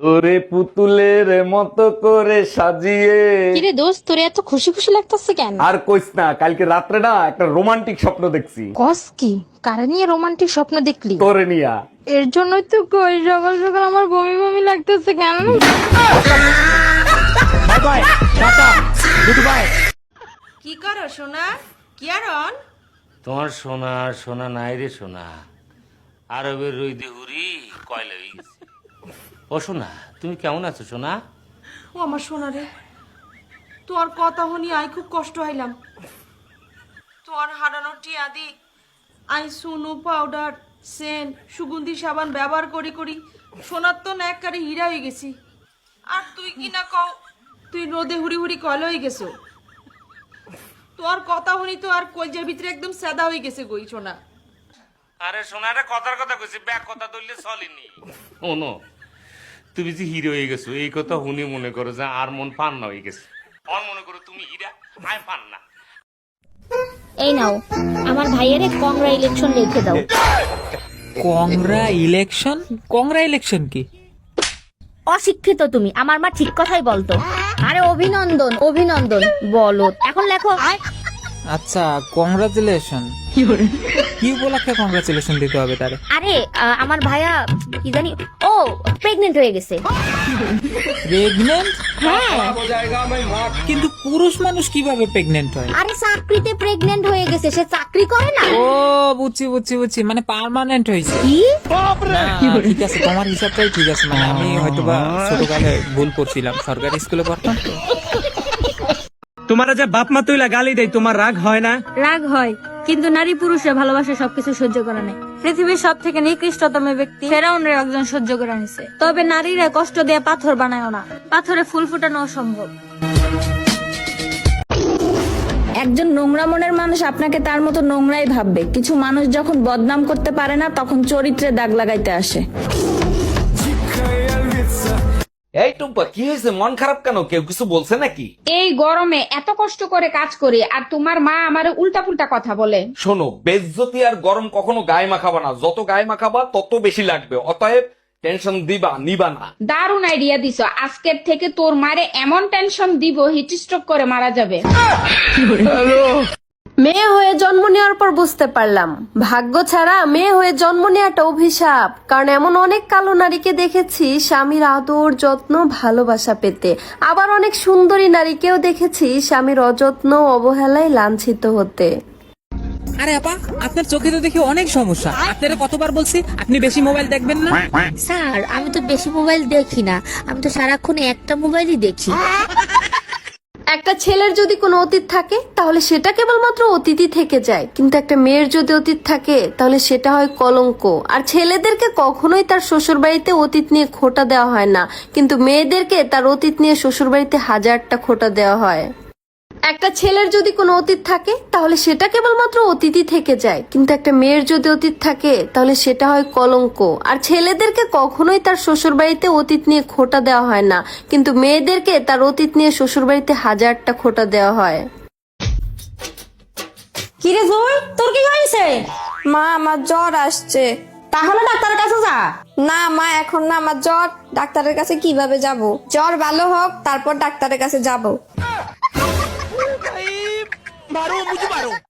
তোরে পুতুলের মতো করে সাজিয়ে। কিরে দোস্ত তোরে এত খুশি খুশি লাগতেছে কেন? আর কইস না কালকে রাত্রে না একটা রোমান্টিক স্বপ্ন দেখছি। কস কি? কারে নিয়ে রোমান্টিক স্বপ্ন দেখলি? তোরে নিয়া। এর জন্যই তো কই সকাল সকাল আমার বমি বমি লাগতেছে কেন? কি করো সোনা? কি কিয়ারন তোমার সোনা সোনা নাই রে সোনা। আরবের রই দেহুরি কয়লা হয়ে গেছে। ও সোনা তুমি কেমন আছো সোনা? ও আমার সোনা রে তোর কথা শুনি আই খুব কষ্ট হইলাম। তোর হারানোর টিয়া দি আই সুনু পাউডার সেন্ট সুগন্ধি সাবান ব্যবহার করি করি সোনার তো একবারে হীরা হয়ে গেছি। আর তুই কি না কও তুই রোদে হুড়ি হুড়ি কয়লা হয়ে গেছো। তোর কথা শুনি তো আর কলজের ভিতরে একদম সাদা হয়ে গেছে গই সোনা। আরে সোনারে কথার কথা কইছি ব্যাগ কথা ধরলে চলেনি। শোনো তুমি যে হিরো হয়ে গেছো এই কথা শুনি মনে করো যে আর মন পান না হয়ে গেছে। আর মনে করো তুমি হীরা আয় পান না। এই নাও আমার ভাইয়ের কংগ্রা ইলেকশন লিখে দাও। কংগ্রা ইলেকশন কংগ্রা ইলেকশন কি? অশিক্ষিত তুমি আমার মা ঠিক কথাই বলতো। আরে অভিনন্দন অভিনন্দন বলো। এখন লেখো। আচ্ছা কংগ্রাচুলেশন। কি উপলক্ষে কংগ্রাচুলেশন দিতে হবে তারে? আরে আহ, আমার ভাইয়া কি জানি ও প্রেগনেন্ট হয়ে গেছে। প্রেগনেন্ট হ্যাঁ। কিন্তু পুরুষ মানুষ কীভাবে প্রেগনেন্ট হয়? আরে চাকরিতে প্রেগনেন্ট হয়ে গেছে সে চাকরি করে না? ও বুঝছি বুঝছি বুঝছি মানে পার্মানেন্ট হয়েছে। কি? না, ঠিক আছে তোমার হিসাবটাই ঠিক আছে মানে আমি হয়তো বা ছোটকালে ভুল করছিলাম সরকারি স্কুলে পড়তাম। তো তোমার যে বাপ মা তুইলা গালি দেয় তোমার রাগ হয় না? রাগ হয়। কিন্তু নারী পুরুষরা ভালোবাসে সবকিছু সহ্য করে নেয় পৃথিবীর সব থেকে নিকৃষ্টতম ব্যক্তি ফেরাউনের একজন সহ্য করে নিছে তবে নারীরা কষ্ট দিয়ে পাথর বানায় না। পাথরে ফুল ফুটানো অসম্ভব। একজন নোংরা মনের মানুষ আপনাকে তার মতো নোংরাই ভাববে। কিছু মানুষ যখন বদনাম করতে পারে না, তখন চরিত্রে দাগ লাগাইতে আসে। এই টুম্পা কি হয়েছে? মন খারাপ কেন? কেউ কিছু বলছে নাকি? এই গরমে এত কষ্ট করে কাজ করি আর তোমার মা আমারে উল্টা পুল্টা কথা বলে। শোনো বেজ্জতি আর গরম কখনো গায়ে মাখাবা না। যত গায়ে মাখাবা তত বেশি লাগবে। অতএব টেনশন দিবা নিবা না। দারুণ আইডিয়া দিছো। আজকের থেকে তোর মারে এমন টেনশন দিব হিট স্ট্রোক করে মারা যাবে। মেয়ে হয়ে জন্ম নেওয়ার পর বুঝতে পারলাম। ভাগ্য ছাড়া মেয়ে হয়ে জন্ম নেওয়াটা অভিশাপ। কারণ এমন অনেক কালো নারীকে দেখেছি স্বামীর আদর যত্ন ভালোবাসা পেতে। আবার অনেক সুন্দরী নারীকেও দেখেছি স্বামীর অযত্ন অবহেলায় লাঞ্ছিত হতে। আরে আপা আপনার চোখে তো দেখি অনেক সমস্যা। আপনারা কতবার বলছি আপনি বেশি মোবাইল দেখবেন না? স্যার আমি তো বেশি মোবাইল দেখি না। আমি তো সারাক্ষণ একটা মোবাইলই দেখি। একটা ছেলের যদি কোনো অতীত থাকে, তাহলে সেটা কেবলমাত্র অতীতই থেকে যায়। কিন্তু একটা মেয়ের যদি অতীত থাকে, তাহলে সেটা হয় কলঙ্ক। আর ছেলেদেরকে কখনোই তার শ্বশুর বাড়িতে অতীত নিয়ে খোটা দেওয়া হয় না। কিন্তু মেয়েদেরকে তার অতীত নিয়ে শ্বশুর বাড়িতে হাজারটা খোটা দেওয়া হয়। একটা ছেলের যদি কোনো অতীত থাকে তাহলে সেটা কেবলমাত্র অতীতই থেকে যায়। কিন্তু একটা মেয়ের যদি অতীত থাকে তাহলে সেটা হয় কলঙ্ক। আর ছেলেদেরকে কখনোই তার শ্বশুর বাড়িতে অতীত নিয়ে খোটা দেওয়া হয় না। কিন্তু মেয়েদেরকে তার অতীত নিয়ে শ্বশুর বাড়িতে হাজারটা খোটা দেওয়া হয়। কিরে জয় তোর কি হয়েছে? মা আমার জ্বর আসছে। তাহলে ডাক্তারের কাছে যা। না মা এখন না আমার জ্বর। ডাক্তারের কাছে কীভাবে যাব? জ্বর ভালো হোক তারপর ডাক্তারের কাছে যাব। Barão, muito barão.